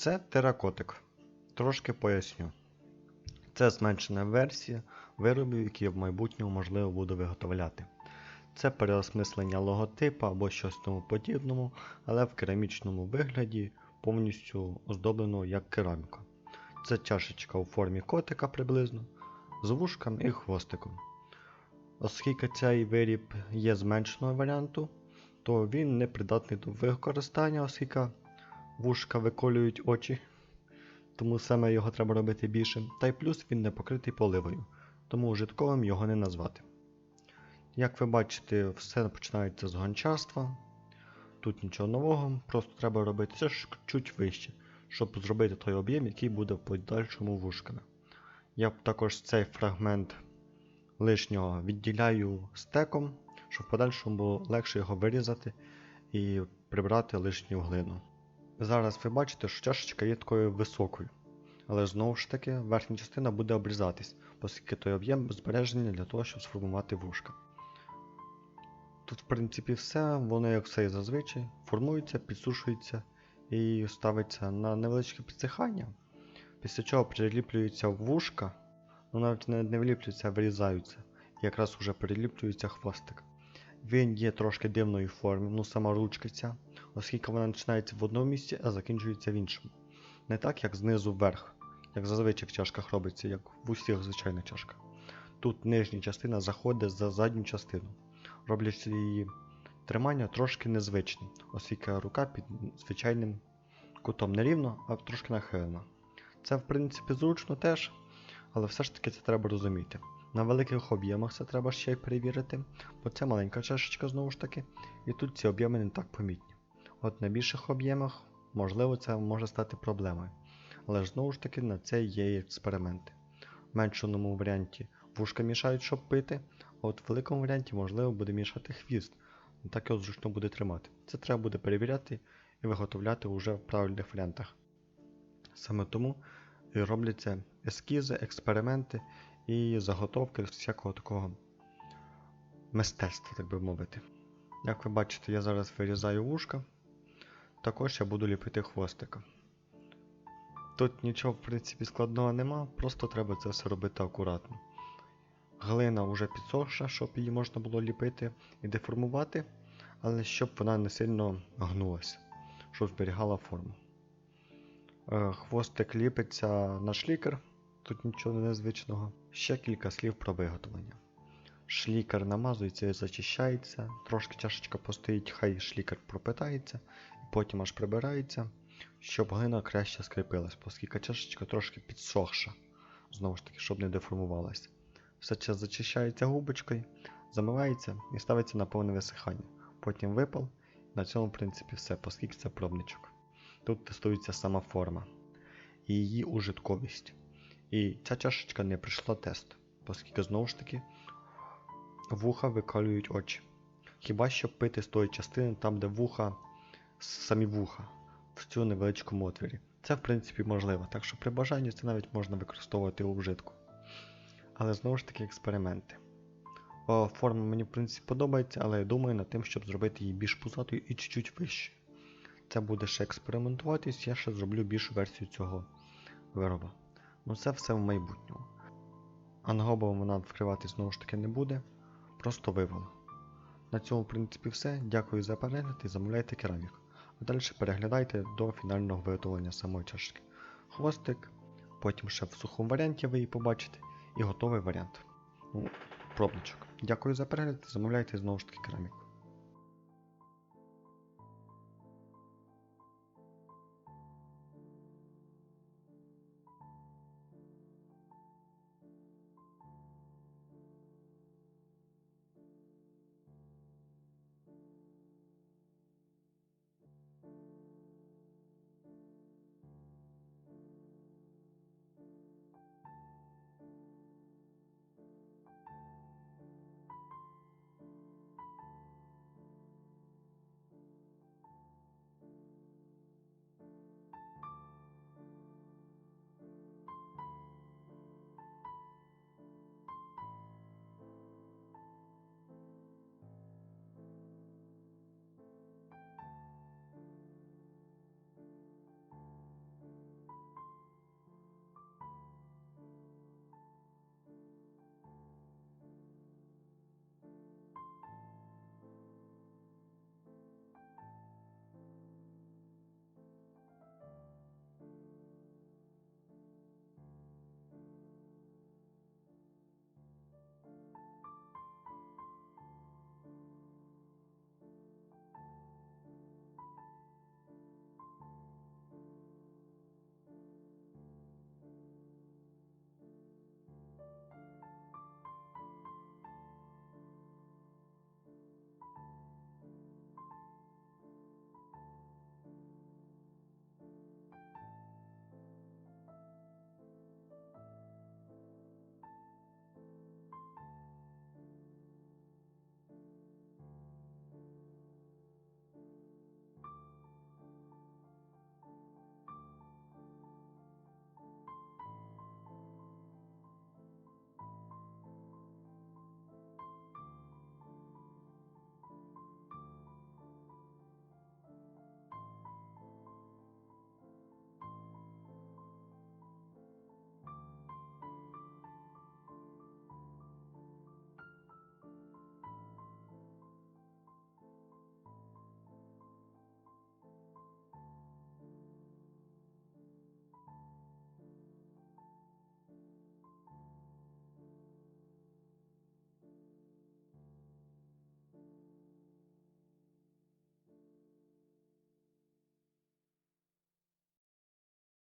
Це теракотик. Трошки поясню. Це зменшена версія виробів, які в майбутньому можливо буду виготовляти. Це переосмислення логотипу або щось тому подібному, але в керамічному вигляді повністю оздоблено як кераміка. Це чашечка у формі котика приблизно, з вушком і хвостиком. Оскільки цей виріб є зменшеного варіанту, то він не придатний до використання, оскільки вушка виколюють очі, тому саме його треба робити більшим. Та й плюс він не покритий поливою, тому ужитковим його не назвати. Як ви бачите, все починається з гончарства. Тут нічого нового, просто треба робити це ж чуть вище, щоб зробити той об'єм, який буде в подальшому вушками. Я також цей фрагмент лишнього відділяю стеком, щоб в подальшому було легше його вирізати і прибрати лишню глину. Зараз ви бачите, що чашечка є такою високою, але знову ж таки верхня частина буде обрізатись, оскільки той об'єм збережений для того, щоб сформувати вушка. Тут, в принципі, все, воно як все і зазвичай, формується, підсушується і ставиться на невеличке підсихання, після чого приліплюється вушка, ну навіть не, вліплюються, а вирізаються, і якраз уже приліплюється хвостик. Він є трошки дивної форми, ну сама ручка ця, оскільки вона починається в одному місці, а закінчується в іншому. Не так, як знизу вверх, як зазвичай в чашках робиться, як в усіх звичайних чашках. Тут нижня частина заходить за задню частину, роблячи її тримання трошки незвичним, оскільки рука під звичайним кутом не рівно, а трошки нахилена. Це в принципі зручно теж, але все ж таки це треба розуміти. На великих об'ємах це треба ще й перевірити, бо це маленька чашечка знову ж таки, і тут ці об'єми не так помітні. От на більших об'ємах, можливо, це може стати проблемою. Але ж знову ж таки на це є експерименти. В меншому варіанті вушка мішають, щоб пити, а от в великому варіанті, можливо, буде мішати хвіст, так його зручно буде тримати. Це треба буде перевіряти і виготовляти вже в правильних варіантах. Саме тому і робляться ескізи, експерименти і заготовки всякого такого мистецтва, так би мовити. Як ви бачите, я зараз вирізаю вушка, також я буду ліпити хвостика. Тут нічого, в принципі, складного нема, просто треба це все робити акуратно. Глина вже підсохша, щоб її можна було ліпити і деформувати, але щоб вона не сильно гнулася, щоб зберігала форму. Е, Хвостик ліпиться на шлікер, тут нічого незвичного. Ще кілька слів про виготовлення. Шлікер намазується і зачищається, трошки чашечка постоїть, хай шлікер пропитається, і потім аж прибирається, щоб глина краще скріпилась, оскільки чашечка трошки підсохша, знову ж таки, щоб не деформувалася. Все це зачищається губочкою, замивається і ставиться на повне висихання. Потім випал, на цьому, в принципі, все, оскільки це пробничок. Тут тестується сама форма і її ужитковість. І ця чашечка не пройшла тест, оскільки знову ж таки вуха викалюють очі. Хіба що пити з тої частини, там, де вуха, самі вуха, в цьому невеличкому отвірі. Це в принципі можливо, так що при бажанні це навіть можна використовувати у вжитку. Але знову ж таки експерименти. О, форма мені в принципі подобається, але я думаю над тим, щоб зробити її більш пузатою і чуть-чуть вище. Це буде ще експериментуватись, я ще зроблю більшу версію цього вироба. Ну це все в майбутньому. Ангобом вона вкривати знову ж таки не буде, просто вивела. На цьому, в принципі, все. Дякую за перегляд і замовляйте кераміку. А далі переглядайте до фінального виготовлення самої чашки. Хвостик, потім ще в сухому варіанті ви її побачите, і готовий варіант. Ну, пробничок. Дякую за перегляд, замовляйте знову ж таки кераміку.